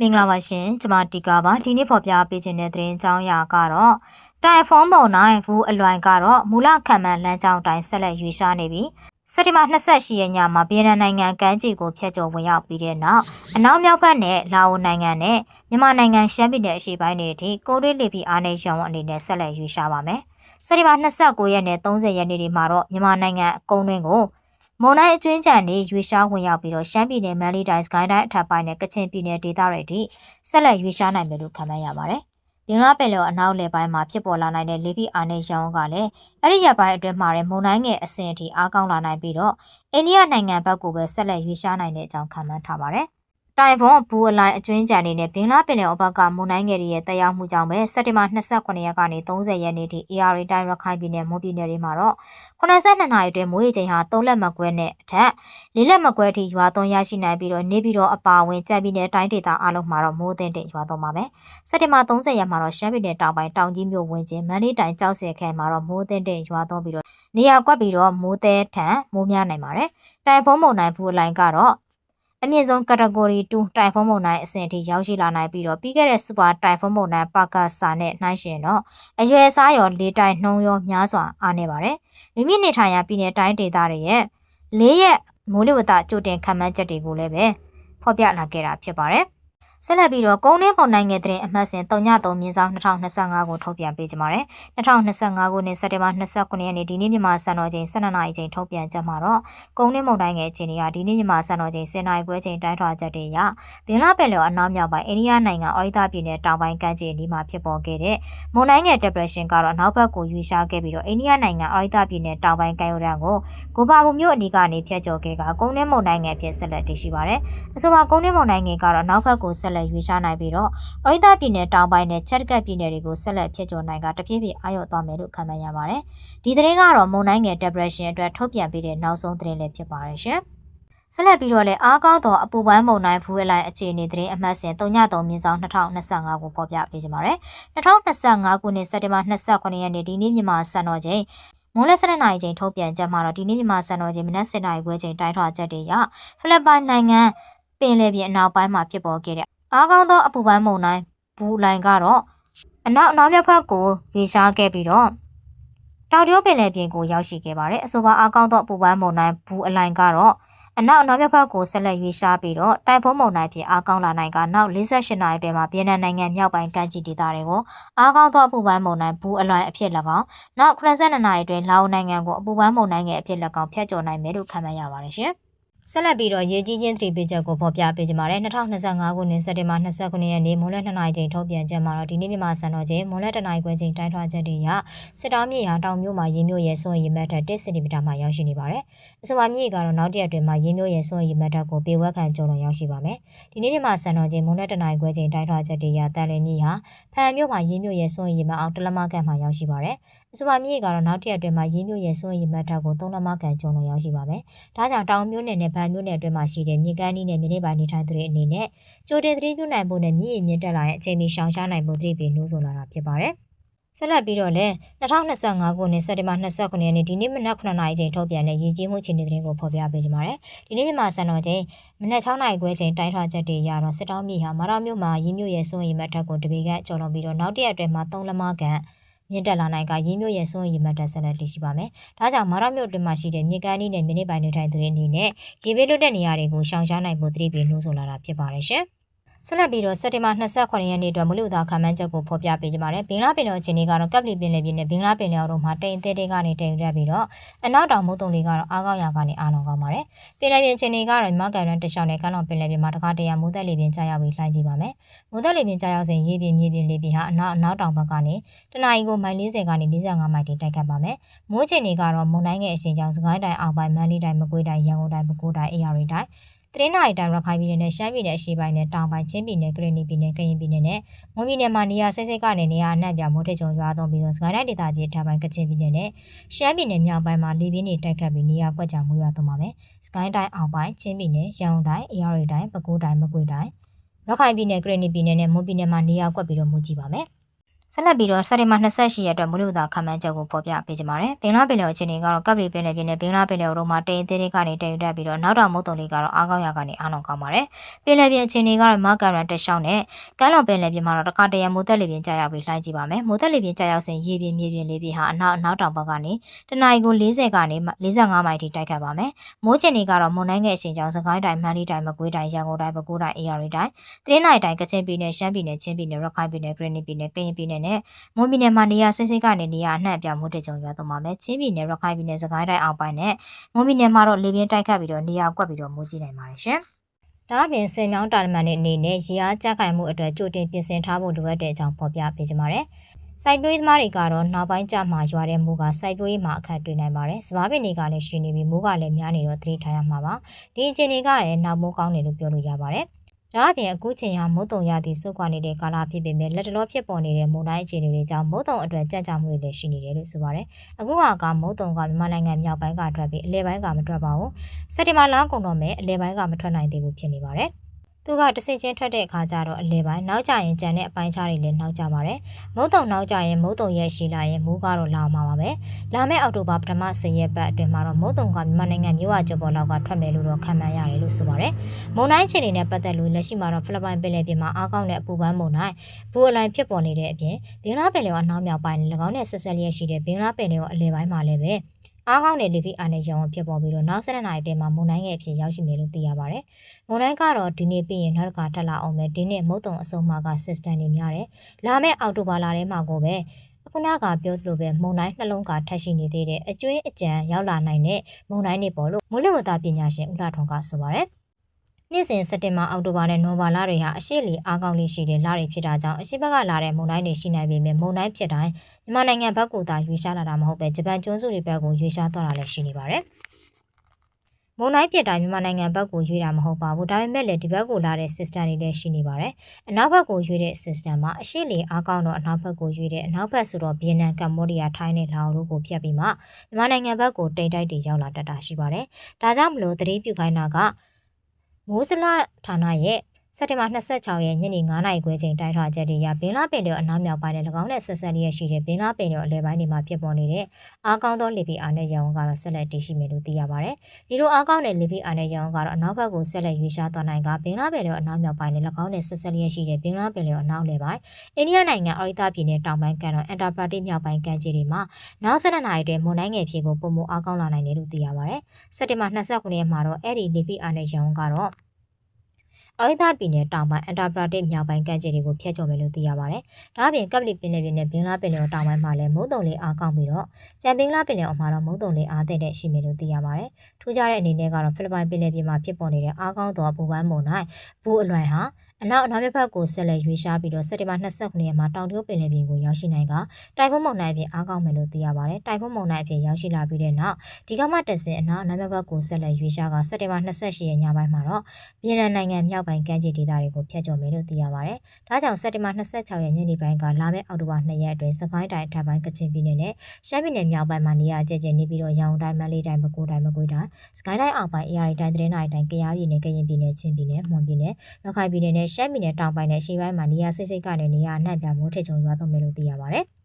မင်္ဂလာပါရှင်ကျွန်မတီကာပါဒီနေ့ဖော်ပြပေးခြင်းတဲ့သတင်းကြောင်းရာကတော့တိုင်ဖုန်းပုံနိုင်ဘူးအလွိုင်ကတော့မူလခံမှန်လမ်းကြောင်းတိုင်းဆက်လက်ရွေးရှားနေပြီးစက်တင်ဘာ28ရက်ညမှာဗီယက်နမ်နိုင်ငံကမ်းခြေကိုဖျက်ကျော်ဝင်ရောက်ပြီးတဲ့နောက်အနောက်မြောက်ဘက်နဲ့လာအိုနိုင်ငံနဲ့မြန်မာနိုင်ငံရှမ်းပြည်နယ်အရှေ့ပိုင်းတွေအထိကိုရီးလီပီအားနဲ့ရောင်းဝအနေနဲ့ဆက်လက်ရွေးရှားပါမယ်စက်တင်ဘာ29ရက်နဲ့30ရက်နေ့တွေမှာတော့မြန်မာနိုင်ငံအကုန်းတွင်းကို မွန်တိုင်းအကျွင်းကြံနေရွေရှားဝင်ရောက်ပြီးတော့ရှမ်းပြည်နယ်မန်လီတိုင်းစကိုင်းတိုင်းအထက်ပိုင်းနဲ့ကချင်ပြည်နယ်ဒေသတွေအထိဆက်လက်ရွေရှားနိုင်မယ်လို့ခန့်မှန်းရပါတယ်။ဒီလားပင်လယ်အနောက်လယ်ပိုင်းမှာဖြစ်ပေါ်လာနိုင်တဲ့လေပြင်းအားနဲ့ရောင်းကလည်းအဲ့ဒီရက်ပိုင်းအတွင်းမှာလည်းမုန်တိုင်းငယ်အဆင့်အထိအားကောင်းလာနိုင်ပြီးတော့အိန္ဒိယနိုင်ငံဘက်ကိုပဲဆက်လက်ရွေရှားနိုင်တဲ့အကြောင်းခန့်မှန်းထားပါတယ်။ တိုင်ဖွန်ဘူအလိုက်အကျွင်းကြံနေနဲ့ဘင်္ဂလားပင်လယ်အော်ဘက်ကမွန်တိုင်းငယ်ရဲ့တက်ရောက်မှုကြောင့်ပဲစက်တင်ဘာ29ရက်ကနေ30ရက်နေ့ထိ AR တိုင်းရခိုင်ပြည်နယ်မွန်ပြည်နယ်တွေမှာတော့82နာရီအတွင်းမိုးရေချိန်ဟာ3လက်မကွဲနဲ့အထက်4လက်မကွဲထိရွာသွန်းရရှိနိုင်ပြီးတော့နေပြည်တော်အပါအဝင်ကြံပြည်နယ်တိုင်းဒေသအလုံးမှာတော့မိုးသင့်တဲ့ရွာသွန်းပါမယ်။စက်တင်ဘာ30ရက်မှာတော့ရှမ်းပြည်နယ်တောင်ပိုင်းတောင်ကြီးမြို့ဝင်ချင်းမန္တလေးတိုင်းကြောက်စဲခဲမှာတော့မိုးသင့်တဲ့ရွာသွန်းပြီးတော့နေရာကွက်ပြီးတော့မိုးသည်ထံမိုးများနိုင်ပါတယ်။တိုင်ဖုံးမုန်တိုင်းဘူးအလိုင်းကတော့ အမြင့်ဆုံး category 2တိုင်ဖုန်းမုန်တိုင်းအဆင့်အထိရောက်ရှိလာနိုင်ပြီးတော့ပြီးခဲ့တဲ့ super တိုင်ဖုန်းမုန်တိုင်းပါကာစာနဲ့နှိုင်းယှဉ်တော့အရွယ်အစားရောလေးတိုင်နှုံရောများစွာအားနေပါတယ်။မိမိနေထိုင်ရာပြည်နယ်တိုင်းဒေသတွေရဲ့၄ရက်မိုးလေဝသကြိုတင်ခံမှန်းချက်တွေကိုလည်းပဲဖော်ပြလာခဲ့တာဖြစ်ပါတယ်။ ဆက်လက်ပြီးတော့ကုန်းနှင်းပုံနိုင်ငံတဲ့အမှတ်စဉ်303မြင်းဆောင်2025ကိုထုတ်ပြန်ပေးကြပါတယ်2025ခုနှစ်စက်တင်ဘာ29ရက်နေ့ဒီနေ့မြန်မာစံတော်ချိန်12နာရီချိန်ထုတ်ပြန်ချက်မှာတော့ကုန်းနှင်းပုံနိုင်ငံအခြေအနေကဒီနေ့မြန်မာစံတော်ချိန်10နာရီခွဲချိန်တိုင်းထွာချက်တွေရဘင်္ဂလားပင်လယ်အနောက်မြောက်ပိုင်းအိန္ဒိယနိုင်ငံအော်ရီတာပြည်နယ်တောင်ပိုင်းကမ်းခြေအနီးမှာဖြစ်ပေါ်ခဲ့တဲ့မုန်တိုင်းငယ် depression ကတော့နောက်ဘက်ကိုရွေ့ရှားခဲ့ပြီးတော့အိန္ဒိယနိုင်ငံအော်ရီတာပြည်နယ်တောင်ပိုင်းကမ်းရိုးတန်းကိုကိုပါဘူးမြို့အနီးကနေဖြတ်ကျော်ခဲ့ကကုန်းနှင်းမုန်တိုင်းငယ်ဖြစ်ဆက်လက်တည်ရှိပါတယ်အဆိုပါကုန်းနှင်းမုန်တိုင်းငယ်ကတော့နောက်ဘက်ကိုဆက်ဆက်လက်ရွေးရှားနိုင်ပြီးတော့အရိသပြည်နယ်တောင်ပိုင်းနဲ့ချက်ကတ်ပြည်နယ်တွေကိုဆက်လက်ဖြစ်ကျော်နိုင်ကတပြည့်ပြည့်အာရုံသွားမယ်လို့ခန့်မှန်းရပါတယ်။ဒီသတင်းကတော့မုန်တိုင်းငယ် depression အတွက်ထုတ်ပြန်ပေးတဲ့နောက်ဆုံးသတင်းလေးဖြစ်ပါတယ်ရှင်။ဆက်လက်ပြီးတော့လည်းအားကောင်းသောအပူပန်းမုန်တိုင်းဖူးအလိုက်အခြေအနေသတင်းအမှတ်စဉ်303မြင်းဆောင်2025ကိုဖော်ပြပေးကြပါမယ်။2025ခုနှစ်စက်တင်ဘာ29ရက်နေ့ဒီနေ့မြန်မာစံတော်ချိန်မွန်လက်စရနိုင်ချိန်ထုတ်ပြန်ချက်မှာတော့ဒီနေ့မြန်မာစံတော်ချိန်မနက်7:00နာရီခွဲချိန်တိုင်းထွာချက်တွေရဖိလစ်ပိုင်နိုင်ငံပင်လယ်ပြင်အနောက်ပိုင်းမှာဖြစ်ပေါ်ခဲ့တဲ့ အားကောင်းသောအပူပန်းမုန်တိုင်းဘူးလိုင်ကတော့အနောက်အနောက်မြောက်ဘက်ကိုရေရှားခဲ့ပြီးတော့တောင်တရုတ်ပင်လယ်ပြင်ကိုရောက်ရှိခဲ့ပါတယ်အဆိုပါအားကောင်းသောအပူပန်းမုန်တိုင်းဘူးအလိုင်ကတော့အနောက်အနောက်မြောက်ဘက်ကိုဆက်လက်ရွေးရှားပြီးတော့တိုင်ဖုန်းမုန်တိုင်းဖြစ်အားကောင်းလာနိုင်ကနောက်48နာရီအတွင်းမှာဗီယက်နမ်နိုင်ငံမြောက်ပိုင်းကမ်းခြေဒေသတွေကိုအားကောင်းသောအပူပန်းမုန်တိုင်းဘူးအလွိုင်အဖြစ်၎င်းနောက်82နာရီအတွင်းလာအိုနိုင်ငံကိုအပူပန်းမုန်တိုင်းငယ်အဖြစ်၎င်းဖျက်ကျော်နိုင်မယ်လို့ခန့်မှန်းရပါတယ်ရှင်။ ဆက်လက်ပြီးတော့ရေကြီးချင်းသတိပေးချက်ကိုဖော်ပြပေးကြပါမယ်2025ခုနှစ်စက်တင်ဘာ29ရက်နေ့မွန်းလယ်2နာရီချိန်ထုတ်ပြန်ချက်မှာတော့ဒီနေ့မြန်မာစံတော်ချိန်မွန်းလယ်2နာရီခွဲချိန်တိုင်းထွာချက်တွေရစစ်တောင်းမြေဟာတောင်မြို့မှာရေမြို့ရဲ့စွန့်ရည်မတ်ထက်1စင်တီမီတာမှရောက်ရှိနေပါတယ်။အဆိုပါမြေကတော့နောက်တရက်တွင်မှာရေမြို့ရဲ့စွန့်ရည်မတ်ထက်ကိုပေဝက်ခံကျုံလုံးရောက်ရှိပါမယ်။ဒီနေ့မြန်မာစံတော်ချိန်မွန်းလယ်2နာရီခွဲချိန်တိုင်းထွာချက်တွေရတန်လည်မြေဟာဖန်မြို့မှာရေမြို့ရဲ့စွန့်ရည်မတ်အောင်တလမကန်မှရောက်ရှိပါတယ်။ အဆိုပါမြေကတော့နောက်တရက်တွင်မှာရေမြို့ရဲ့စွန့်ရည်မတ်ထက်ကို3လမကန်ကျုံလုံးရောက်ရှိပါမယ်။ဒါကြောင့်တောင်မြို့နယ်နဲ့ဗန်မြို့နယ်အတွင်းမှာရှိတဲ့မြေကမ်းနီးနဲ့မြေနေပိုင်းနေထိုင်သူတွေအနေနဲ့ကြိုတင်သတိပြုနိုင်ဖို့နဲ့မြင့်ရင်မြင့်တက်လာတဲ့အချိန်မီရှောင်ရှားနိုင်ဖို့သတိပေးနှိုးဆော်လာတာဖြစ်ပါတယ်။ဆက်လက်ပြီးတော့လည်း2025ခုနှစ်စက်တင်ဘာ29ရက်နေ့ဒီနေ့မနက်9:00နာရီချိန်ထုတ်ပြန်တဲ့ရည်ကြီးမှုအခြေအနေသတင်းကိုဖော်ပြပေးကြပါမယ်။ဒီနေ့မြန်မာစံတော်ချိန်မနက်6:00နာရီခွဲချိန်တိုင်းထွာချက်တွေရတော့စစ်တောင်းမြေဟာမာရမြို့မှာရင်းမြို့ရဲ့စွန့်ရည်မတ်ထက်ကိုတပေကကျော်လွန်ပြီးတော့နောက်တရက်အတွင်းမှာ3လမကန် မြင့်တက်လာနိုင်ကရင်းမြို့ရဲ့စွန့်ရည်မှတ်တက်ဆက်လက်တည်ရှိပါမယ်။ဒါကြောင့်မာရမြို့အတွင်းမှာရှိတဲ့မြေကမ်းနည်းနဲ့မြေနေပိုင်နေထိုင်သူတွေအနေနဲ့ရေဘေးလွတ်တဲ့နေရာတွေကိုရှောင်ရှားနိုင်ဖို့သတိပေးနှိုးဆော်လာတာဖြစ်ပါတယ်ရှင်။ ဆက်လက်ပြီးတော့စက်တင်ဘာ28ရက်နေ့အတွက်မလူသားခံမှန်းချက်ကိုဖော်ပြပေးကြပါမယ်။ဘင်္ဂလားပင်လယ်အခြေအနေကတော့ကပ်လီပင်လယ်ပြင်နဲ့ဘင်္ဂလားပင်လယ်အော်တို့မှာတိမ်အသေးသေးကနေတိမ်ရက်ပြီးတော့အနောက်တောင်မုတ်တုံလေးကတော့အားကောင်းရာကနေအားလုံးကောင်းပါတယ်။ပင်လယ်ပြင်အခြေအနေကတော့မကန်ရန်တခြားနဲ့ကမ်းလွန်ပင်လယ်ပြင်မှာတခါတရံမိုးသက်လေပြင်ကြာရောက်ပြီးလှိုင်းကြည့်ပါမယ်။မိုးသက်လေပြင်ကြာရောက်စဉ်ရေပြင်မြေပြင်လေပြင်ဟာအနောက်အနောက်တောင်ဘက်ကနေတနအီကိုမိုင်40ကနေ45မိုင်တိတိုက်ခတ်ပါမယ်။မိုးအခြေအနေကတော့မုန်တိုင်းငယ်အရှင်ကြောင့်စကိုင်းတိုင်းအောက်ပိုင်းမန္တလေးတိုင်းမကွေးတိုင်းရန်ကုန်တိုင်းပဲခူးတိုင်းအေရရီတိုင်း တရင်းနိုင်တိုင်းရခိုင်ပြည်နယ်နဲ့ရှမ်းပြည်နယ်အရှေ့ပိုင်းနဲ့တောင်ပိုင်းချင်းပြည်နယ်ကရင်ပြည်နယ်ကရင်ပြည်နယ်နဲ့မွန်ပြည်နယ်မှာနေရာစိတ်စိတ်ကနေနေရာအနှံ့ပြမိုးထချုံရွာသွန်းပြီးတော့စကိုင်းတိုင်းဒေသကြီးထောင်ပိုင်းကချင်ပြည်နယ်နဲ့ရှမ်းပြည်နယ်မြောက်ပိုင်းမှာလေပြင်းတွေတိုက်ခတ်ပြီးနေရာကွက်ကြမိုးရွာသွန်းပါမယ်။စကိုင်းတိုင်းအောက်ပိုင်းချင်းပြည်နယ်ရန်ကုန်တိုင်းအေရရီတိုင်းပဲခူးတိုင်းမကွေးတိုင်းရခိုင်ပြည်နယ်ကရင်ပြည်နယ်နဲ့မွန်ပြည်နယ်မှာနေရာကွက်ပြီးတော့မူကြည့်ပါမယ်။ ဆက်လက်ပြီးတော့စက်တင်ဘာ28ရက်အတွက်မူလသာခန့်မှန်းချက်ကိုဖော်ပြပေးကြပါမယ်။ဘင်္ဂလားပင်လယ်အခြေအနေကတော့ကပ်ပလီပင်လယ်ပြင်နဲ့ဘင်္ဂလားပင်လယ်တို့မှာတိမ်သေးသေးကနေတိမ်တက်ပြီးတော့နောက်တောင်မုတ်တုံလေးကတော့အားကောင်းရကနေအားလုံးကောင်းပါတယ်။ပင်လယ်ပြင်အခြေအနေကတော့မာကာရန်တက်ရှောင်းနဲ့ကမ်းလွန်ပင်လယ်ပြင်မှာတော့တခါတရံမိုးသက်လေပြင်ကြာရောက်ပြီးလှိုင်းကြည့်ပါမယ်။မိုးသက်လေပြင်ကြာရောက်စဉ်ရေပြင်မြေပြင်လေပြင်ဟာအနောက်အနောက်တောင်ဘက်ကနေတနအီကို40ကနေ45မိုင်ထိတိုက်ခတ်ပါမယ်။မိုးကျင်နေကတော့မွန်တိုင်းငယ်အချိန်ကြောင်းစကိုင်းတိုင်းမန္တလေးတိုင်းမကွေးတိုင်းရန်ကုန်တိုင်းပဲခူးတိုင်းအေရရီတိုင်းတရင်းနိုင်တိုင်းကချင်ပြည်နယ်ရှမ်းပြည်နယ်ချင်းပြည်နယ်ရခိုင်ပြည်နယ်ဂရနီပြည်နယ်ကရင်ပြည်နယ်နဲ့မွန်ပြည်နယ်မှာနေရာစိတ်စိတ်ကနေနေရာအနှံ့အပြားမိုးတက်ကြုံရွာသွန်းပါမယ်။ချင်းပြည်နယ်ရခိုင်ပြည်နယ်စကိုင်းတိုင်းအောက်ပိုင်းနဲ့မွန်ပြည်နယ်မှာတော့လေပြင်းတိုက်ခတ်ပြီးတော့နေရာကွက်ပြီးတော့မိုးကြီးနိုင်ပါတယ်ရှင်။ဒါအပြင်စင်မြောင်းတာလမန်နဲ့အနေနဲ့ရေအားကြခိုင်မှုအတွက်ကြိုတင်ပြင်ဆင်ထားဖို့လိုအပ်တဲ့အကြောင်းဖော်ပြပေးကြပါမယ်။စိုက်ပျိုးရေးသမားတွေကတော့နောက်ပိုင်းကျမှရွာတဲ့မိုးကစိုက်ပျိုးရေးမှာအခက်တွေ့နိုင်ပါတယ်။စပါးပင်တွေကလည်းရှိနေပြီးမိုးကလည်းများနေတော့သတိထားရမှာပါ။ဒီအခြေအနေကလည်းနောက်မိုးကောင်းတယ်လို့ပြောလို့ရပါတယ်။ ဒါအပြင်အခုချိန်ဟာမုတ်တုံရသည့်စုကွာနေတဲ့ကာလဖြစ်ပေမဲ့လက်တလောဖြစ်ပေါ်နေတဲ့မုန်တိုင်းအခြေအနေတွေကြောင့်မုတ်တုံအတွက်ကြံ့ကြာမှုတွေလည်းရှိနေတယ်လို့ဆိုပါတယ်။အခုကမုတ်တုံကမြန်မာနိုင်ငံမြောက်ပိုင်းကထွက်ပြီးအလဲပိုင်းကမထွက်ပါဘူး။စက်တင်ဘာလကုန်တော့မဲ့အလဲပိုင်းကမထွက်နိုင်သေးဘူးဖြစ်နေပါတယ်။ သူကတစိချင်းထွက်တဲ့အခါကျတော့အလဲပိုင်းနောက်ကျရင်ကြံတဲ့အပိုင်းခြားတွေလည်းနောက်ကျပါတယ်။မုတ်တုံနောက်ကျရင်မုတ်တုံရဲ့ရှိလာရင်မိုးကတော့လာမှာပါပဲ။လာမယ့်အောက်တိုဘာပထမ10ရက်ပတ်အတွင်းမှာတော့မုတ်တုံကမြန်မာနိုင်ငံမြို့ဝကျော်ပေါ်လောက်ကထွက်မယ်လို့တော့ခန့်မှန်းရတယ်လို့ဆိုပါတယ်။မုန်တိုင်းခြေအနေနဲ့ပတ်သက်လို့လက်ရှိမှာတော့ဖိလစ်ပိုင်ပင်လယ်ပြင်မှာအားကောင်းတဲ့အပူပန်းမုန်တိုင်းဘူအလိုင်းဖြစ်ပေါ်နေတဲ့အပြင်ဘင်္ဂလားပင်လယ်ကအနောက်မြောက်ပိုင်း၎င်းနဲ့ဆက်ဆက်လျက်ရှိတဲ့ဘင်္ဂလားပင်လယ်ကအလဲပိုင်းမှာလည်းပဲ အားကောင်းတဲ့လေဖိအားနဲ့ရောင်ဖြစ်ပေါ်ပြီးတော့နောက်ဆက်နှစ်အတွင်းမှာမုန်တိုင်းရဲ့အဖြစ်ရောက်ရှိမယ်လို့သိရပါတယ်။မုန်တိုင်းကတော့ဒီနေ့ပြီးရင်နောက်တစ်ခါထပ်လာအောင်မယ်ဒီနေ့မုတ်တုံအစုံမှာက system တွေများတယ်။လာမယ့်အောက်တိုဘာလထဲမှာကိုပဲခုနကပြောသလိုပဲမုံတိုင်းနှလုံးကထပ်ရှိနေသေးတဲ့အကျွေးအကြံရောက်လာနိုင်တဲ့မုံတိုင်းတွေပေါ်လို့မိုးလေဝသပညာရှင်ဦးလာထွန်းကဆိုပါတယ်။ နေ့စဉ်စက်တင်ဘာအောက်တိုဘာနဲ့နိုဘာလတွေဟာအရှိလီအားကောင်းလေးရှိတဲ့လတွေဖြစ်တာကြောင့်အရှိဘက်ကလာတဲ့မုန်တိုင်းတွေရှိနိုင်ပေမဲ့မုန်တိုင်းဖြစ်တိုင်းမြန်မာနိုင်ငံဘက်ကသာရွေးရှားလာတာမဟုတ်ပဲဂျပန်ကျွန်းစုတွေဘက်ကိုရွေးရှားသွားတာလည်းရှိနေပါတယ်။မုန်တိုင်းပြစ်တိုင်းမြန်မာနိုင်ငံဘက်ကိုရွေးတာမဟုတ်ပါဘူးဒါပေမဲ့လည်းဒီဘက်ကိုလာတဲ့ system တွေလည်းရှိနေပါတယ်အနောက်ဘက်ကိုရွေးတဲ့ system မှာအရှိလီအားကောင်းတော့အနောက်ဘက်ကိုရွေးတဲ့အနောက်ဘက်ဆိုတော့ဗီယက်နမ်ကမ္ဘောဒီးယားထိုင်းနဲ့လာအိုတို့ကိုပြတ်ပြီးမှမြန်မာနိုင်ငံဘက်ကိုတိမ်တိုက်တွေရောက်လာတတ်တာရှိပါတယ်ဒါကြောင့်မလို့သတိပြုခိုင်းတာက မိုးစလဌာနရဲ့ စက်တင်ဘာ26ရက်ညနေ9:00နာရီခွဲချိန်တိုက်ထွာချက်တွေအရဘင်းလာပင်တွေအနောက်မြောက်ပိုင်းနဲ့၎င်းနဲ့ဆက်ဆက်လျက်ရှိတဲ့ဘင်းလာပင်တွေအလဲပိုင်းတွေမှာဖြစ်ပေါ်နေတဲ့အားကောင်းသောလေပြင်းအားနဲ့ရောင်ကတော့ဆက်လက်တည်ရှိမယ်လို့သိရပါတယ်။ဒီလိုအားကောင်းတဲ့လေပြင်းအားနဲ့ရောင်ကတော့အနောက်ဘက်ကိုဆက်လက်ရွေ့ရှားသွားနိုင်ကဘင်းလာပင်တွေအနောက်မြောက်ပိုင်းနဲ့၎င်းနဲ့ဆက်ဆက်လျက်ရှိတဲ့ဘင်းလာပင်တွေအနောက်လေပိုင်းအိန္ဒိယနိုင်ငံအော်ရီတာပြည်နယ်တောင်ပိုင်းကန်တော့အန်တာပရာတိမြောက်ပိုင်းကန်ကြီးတွေမှာနောက်ဆက်နှစ်နာရီတွင်မွန်တိုင်းငယ်ဖြစ်ကိုပုံမအားကောင်းလာနိုင်တယ်လို့သိရပါတယ်။စက်တင်ဘာ29ရက်မှာတော့အဲ့ဒီလေပြင်းအားနဲ့ရောင်ကတော့ အော်ရီသားပြည်နယ်တောင်ပိုင်းအန်တာပရာတစ်မြောက်ပိုင်းကမ်းခြေတွေကိုဖျက်ချော်မယ်လို့သိရပါတယ်။ဒါ့အပြင်ကပ်ပလီပင်လယ်ပြင်နဲ့ဘင်္ဂလားပင်လယ်တောင်ပိုင်းမှာလည်းမုတ်တုံလေးအားကောင်းပြီးတော့ကျန်ဘင်္ဂလားပင်လယ်အော်မှာတော့မုတ်တုံလေးအားတဲ့တဲ့ရှိမယ်လို့သိရပါတယ်။ထူးခြားတဲ့အနေနဲ့ကတော့ဖိလစ်ပိုင်ပင်လယ်ပြင်မှာဖြစ်ပေါ်နေတဲ့အားကောင်းသောဘူပန်းမုန်တိုင်းဘူအလွန်ဟာ အနောက်အနောက်ဘက်ကိုဆက်လက်ရွေးရှားပြီးတော့စက်တင်ဘာ29ရက်မှာတောင်တရုတ်ပင်လယ်ပြင်ကိုရောက်ရှိနိုင်ကတိုင်ဖုန်းမုန်တိုင်းအဖြစ်အားကောင်းမယ်လို့သိရပါတယ်။တိုင်ဖုန်းမုန်တိုင်းအဖြစ်ရောက်ရှိလာပြီးတဲ့နောက်ဒီကမှတက်စင်အနောက်အနောက်ဘက်ကိုဆက်လက်ရွေးရှားကစက်တင်ဘာ28ရက်ညပိုင်းမှာတော့ပြည်내နိုင်ငံမြောက်ပိုင်းကမ်းခြေဒေသတွေကိုဖျက်ချော်မယ်လို့သိရပါတယ်။ဒါကြောင့်စက်တင်ဘာ26ရက်ညနေပိုင်းကလာမယ့်အောက်တိုဘာ2ရက်အတွင်းစကိုင်းတိုင်းထပ်ပိုင်းကချင်ပြည်နယ်နဲ့ရှမ်းပြည်နယ်မြောက်ပိုင်းမှာနေရာကျကျနေပြီးတော့ရောင်တိုင်းမလေးတိုင်းပဲခူးတိုင်းမကွေးတိုင်းစကိုင်းတိုင်းအောက်ပိုင်း AR တိုင်းသတင်းတိုင်းတိုင်းကရားပြည်နယ်ကရင်ပြည်နယ်ချင်းပြည်နယ်မွန်ပြည်နယ်ရခိုင်ပြည်နယ်နဲ့ရှမ်းပြည်နယ်တောင်ပိုင်းနဲ့ရှေ့ပိုင်းမှာနေရာစိတ်စိတ်ကနေနေရာအနှံ့ပြမိုးထစ်ချုံရွာသွန်းမယ်လို့သိရပါတယ်။